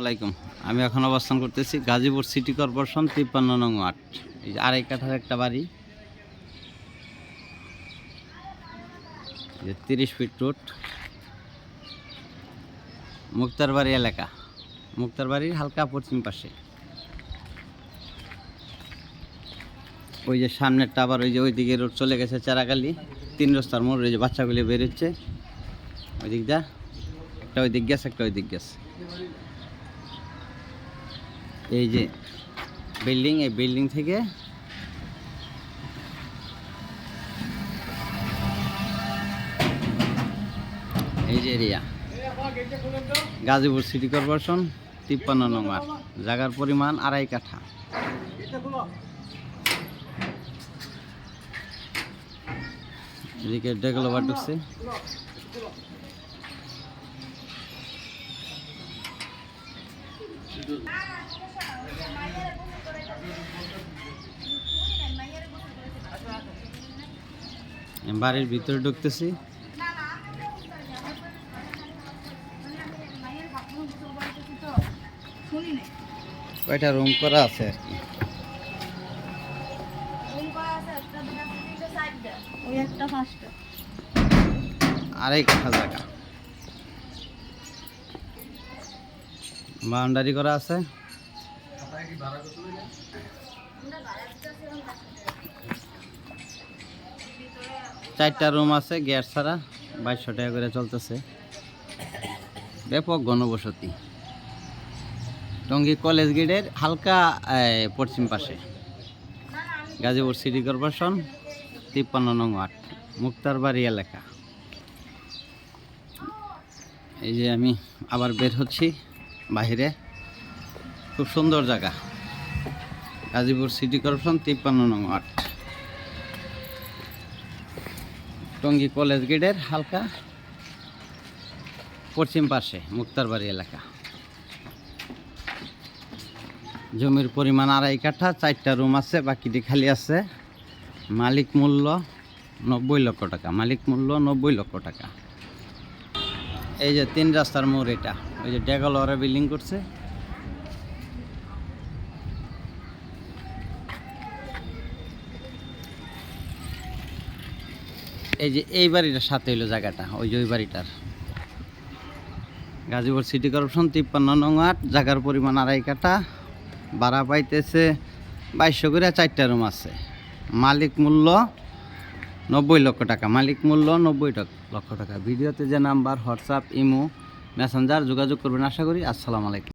আলাইকুম। আমি এখন অবস্থান করতেছি গাজীপুর সিটি কর্পোরেশন তিপ্পান্ন নং আট এই আড়াই কাঠার একটা বাড়ি। যে তিরিশ ফিট রোড। মুক্তারবাড়ি এলাকা। মুক্তারবাড়ির হালকা পশ্চিম পাশে। ওই যে সামনেরটা আবার ওই যে ওইদিকে রোড চলে গেছে চারাকালি তিন রাস্তার মোড় ওই যে বাচ্চাগুলি বেরোচ্ছে ওই দিকটা একটা ওই দিক গেছে, একটা ওই দিক গেছে। এই যে বিল্ডিং এই বিল্ডিং থেকে এই যে এরিয়া গাজীপুর সিটি কর্পোরেশন তিপ্পান্ন নম্বর, জায়গার পরিমাণ আড়াই কাঠা। এদিকে ডেভেলপার ঢুকছে। বাড়ির ভিতরে ঢুকতেছি। কয়টা রুম করা আছে আর কি? পাঁচটা জায়গা বাউন্ডারি করা আছে। চারটা রুম আছে গ্যাস ছাড়া বাইশশো টাকা করে চলতেছে। ব্যাপক গণবসতি। টঙ্গী কলেজ গেটের হালকা পশ্চিম পাশে। গাজীপুর সিটি কর্পোরেশন, তিপ্পান্ন নং আট মুক্তারবাড়ি এলাকা। এই যে আমি আবার বের হচ্ছি বাইরে। খুব সুন্দর জায়গা। গাজীপুর সিটি কর্পোরেশন, তিপ্পান্ন নং আট টঙ্গী কলেজ গেটের হালকা পশ্চিম পাশে মুক্তারবাড়ি এলাকা। জমির পরিমাণ আড়াই কাঠা, চারটা রুম আছে, বাকিটি খালি আছে। মালিক মূল্য নব্বই লক্ষ টাকা, মালিক মূল্য নব্বই লক্ষ টাকা। এই যে তিন রাস্তার মোড় এটা, ওই যে ডেগালোয়ারে বিল্ডিং করছে। এই যে এই বাড়িটার সাথে হইল জায়গাটা, ওই যে ওই বাড়িটার। গাজীপুর সিটি কর্পোরেশন তিপ্পান্ন নং আট জায়গার পরিমাণ আড়াই কাঠা, ভাড়া পাইতেছে বাইশশো করে চারটা রুম আছে। মালিক মূল্য নব্বই লক্ষ টাকা, মালিক মূল্য নব্বই লক্ষ টাকা। ভিডিওতে যে নাম্বার, হোয়াটসঅ্যাপ, ইমো, মেসেঞ্জার যোগাযোগ করবেন আশা করি। আসসালামু আলাইকুম।